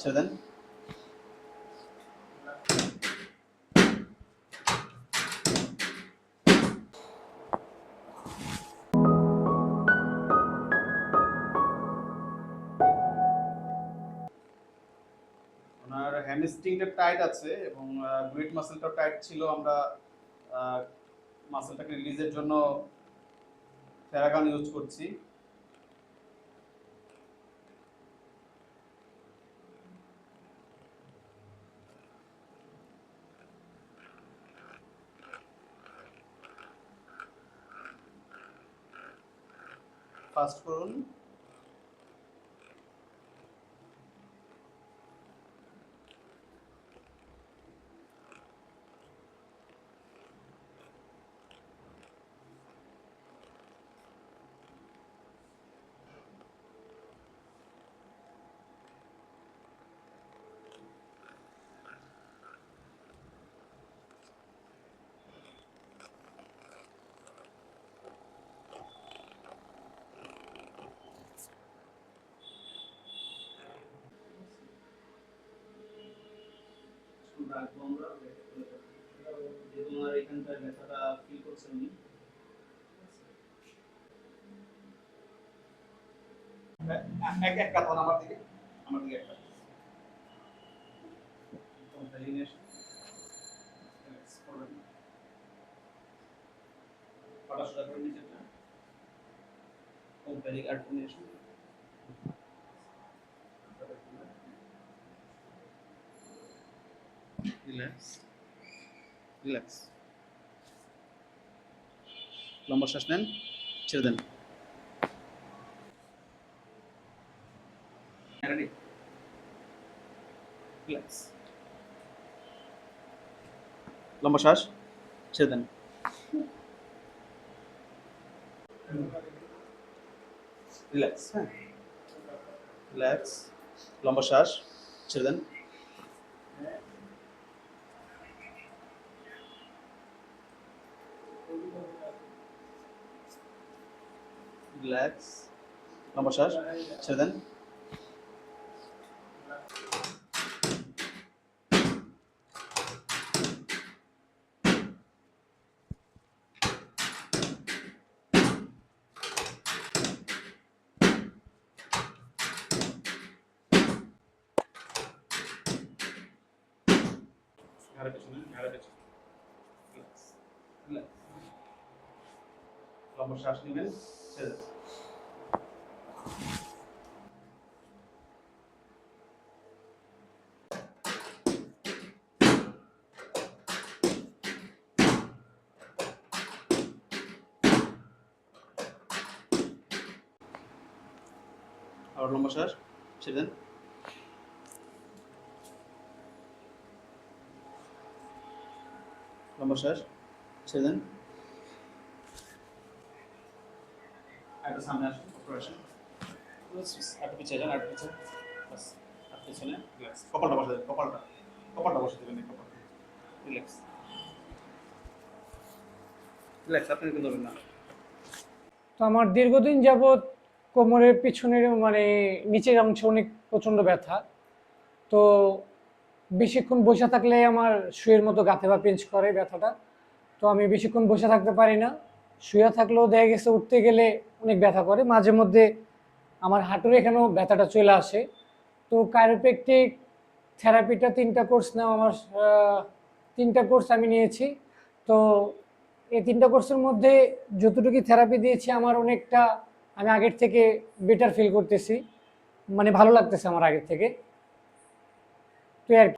ছেড়ে দেন ওনার হ্যামস্ট্রিংটা টাইট আছে এবং গ্রেট মাসেলটাও টাইট ছিল। আমরা মাসেলটাকে রিলিজের জন্য প্যারাগান ইউজ করছি। ফাস্ট রাখব আমরা যে তোমার এখানকার ব্যথাটা ফিল করছেন উনি এক এক একটা পাটা সোজা করে আর্টিকুলেশন রিল্যাক্স রিল্যাক্স লম্বা শ্বাস নেন, ছেড়ে দেন। রিল্যাক্স লম্বা শ্বাস ছেড়ে দেন। রিল্যাক্স হ্যাঁ। রিল্যাক্স লম্বা শ্বাস ছেড়ে দেন। রিল্যাক্স লম্বা শ্বাস ছেড়ে দেন ঘাড়ে পেছনে ঘাড়ে পেছনে লম্বা শ্বাস নেবেন ছেড়ে দেন আবার লম্বা শ্বাস ছেড়ে দেন লম্বা শ্বাস ছেড়ে দেন একটা সামনে আসুন উপরে আসুন একটু পিছিয়ে যান একটু পিছিয়ে বাস পিছনে রিল্যাক্স কপালটা বসে দেবেন কপালটা কপালটা বসে দেবেন কপালটা রিল্যাক্স রিল্যাক্স আপনি কিন্তু না। তো আমার দীর্ঘদিন যাবৎ কোমরের পিছনের মানে নিচের অংশে অনেক প্রচণ্ড ব্যথা। তো বেশিক্ষণ বসে থাকলে আমার শুয়ের মতো গাঁথে বা পেঞ্চ করে ব্যথাটা। তো আমি বেশিক্ষণ বসে থাকতে পারি না। শুয়ে থাকলেও দেখা গেছে উঠতে গেলে অনেক ব্যথা করে। মাঝে মধ্যে আমার হাঁটুর এখানেও ব্যথাটা চলে আসে। তো কায়োপ্রেকটিক থেরাপিটা তিনটা কোর্স নেওয়া আমার তিনটা কোর্স আমি নিয়েছি। তো এই তিনটা কোর্সের মধ্যে যতটুকু থেরাপি দিয়েছি আমার অনেকটা আমি আগের থেকে বেটার ফিল করতেছি। মানে ভালো লাগতেছে আমার আগের থেকে। তো আর।